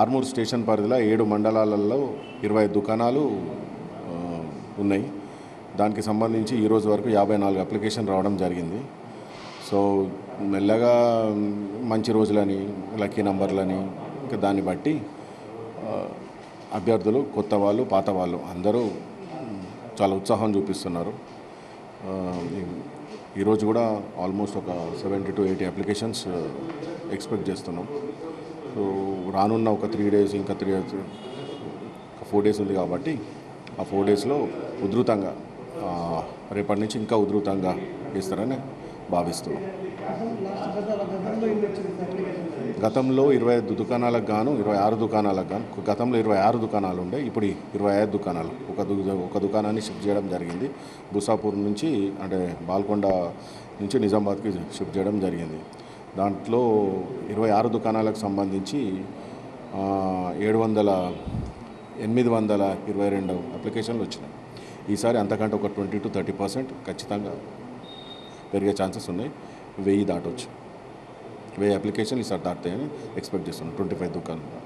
Armoor station పరిధిలో ఏడు మండలాలలో ఇరవై దుకాణాలు ఉన్నాయి. దానికి సంబంధించి ఈరోజు వరకు యాభై నాలుగు అప్లికేషన్ రావడం జరిగింది. సో మెల్లగా మంచి రోజులని లక్కీ నంబర్లని ఇంకా దాన్ని బట్టి అభ్యర్థులు కొత్త వాళ్ళు పాత వాళ్ళు అందరూ చాలా ఉత్సాహం చూపిస్తున్నారు. ఈరోజు కూడా ఆల్మోస్ట్ ఒక seventy to eighty applications expect చేస్తున్నాం. రానున్న ఒక త్రీ డేస్ ఇంకా త్రీ ఒక ఫోర్ డేస్ ఉంది కాబట్టి ఆ ఫోర్ డేస్లో ఉధృతంగా రేపటి నుంచి ఇంకా ఉధృతంగా ఇస్తారని భావిస్తున్నాం. గతంలో ఇరవై ఐదు దుకాణాలకు గాను ఇరవై ఆరు దుకాణాలకు గాను గతంలో ఇరవై ఆరు దుకాణాలు ఉండే ఇప్పుడు ఇరవై ఐదు దుకాణాలు. ఒక దు ఒక దుకాణాన్ని షిఫ్ట్ చేయడం జరిగింది. బుసాపూర్ నుంచి అంటే బాల్కొండ నుంచి నిజామాబాద్కి షిఫ్ట్ చేయడం జరిగింది. దాంట్లో ఇరవై ఆరు దుకాణాలకు సంబంధించి ఏడు వందల ఎనిమిది వందల ఇరవై రెండు అప్లికేషన్లు వచ్చినాయి. ఈసారి అంతకంటే ఒక ట్వంటీ టు థర్టీ పర్సెంట్ ఖచ్చితంగా పెరిగే ఛాన్సెస్ ఉన్నాయి. వెయ్యి దాటవచ్చు వెయ్యి అప్లికేషన్లు ఈసారి దాటుతాయని ఎక్స్పెక్ట్ చేస్తున్నాం. ట్వంటీ ఫైవ్ దుకాణాలు.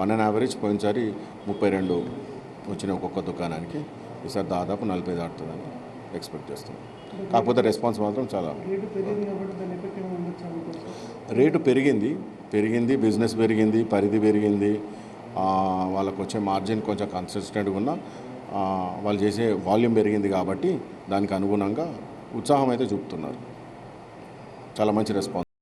వన్ అండ్ యావరేజ్ పోయినసారి ముప్పై రెండు వచ్చిన ఒక్కొక్క దుకాణానికి. ఈసారి దాదాపు నలభై దాటుతుందని ఎక్స్పెక్ట్ చేస్తున్నాం. కాకపోతే రెస్పాన్స్ మాత్రం చాలా రేటు పెరిగింది పెరిగింది బిజినెస్ పెరిగింది పరిధి పెరిగింది వాళ్ళకు వచ్చే మార్జిన్ కొంచెం కన్సిస్టెంట్గా ఉన్న వాళ్ళు చేసే వాల్యూమ్ పెరిగింది కాబట్టి దానికి అనుగుణంగా ఉత్సాహం అయితే చూపుతున్నారు. చాలా మంచి రెస్పాన్స్.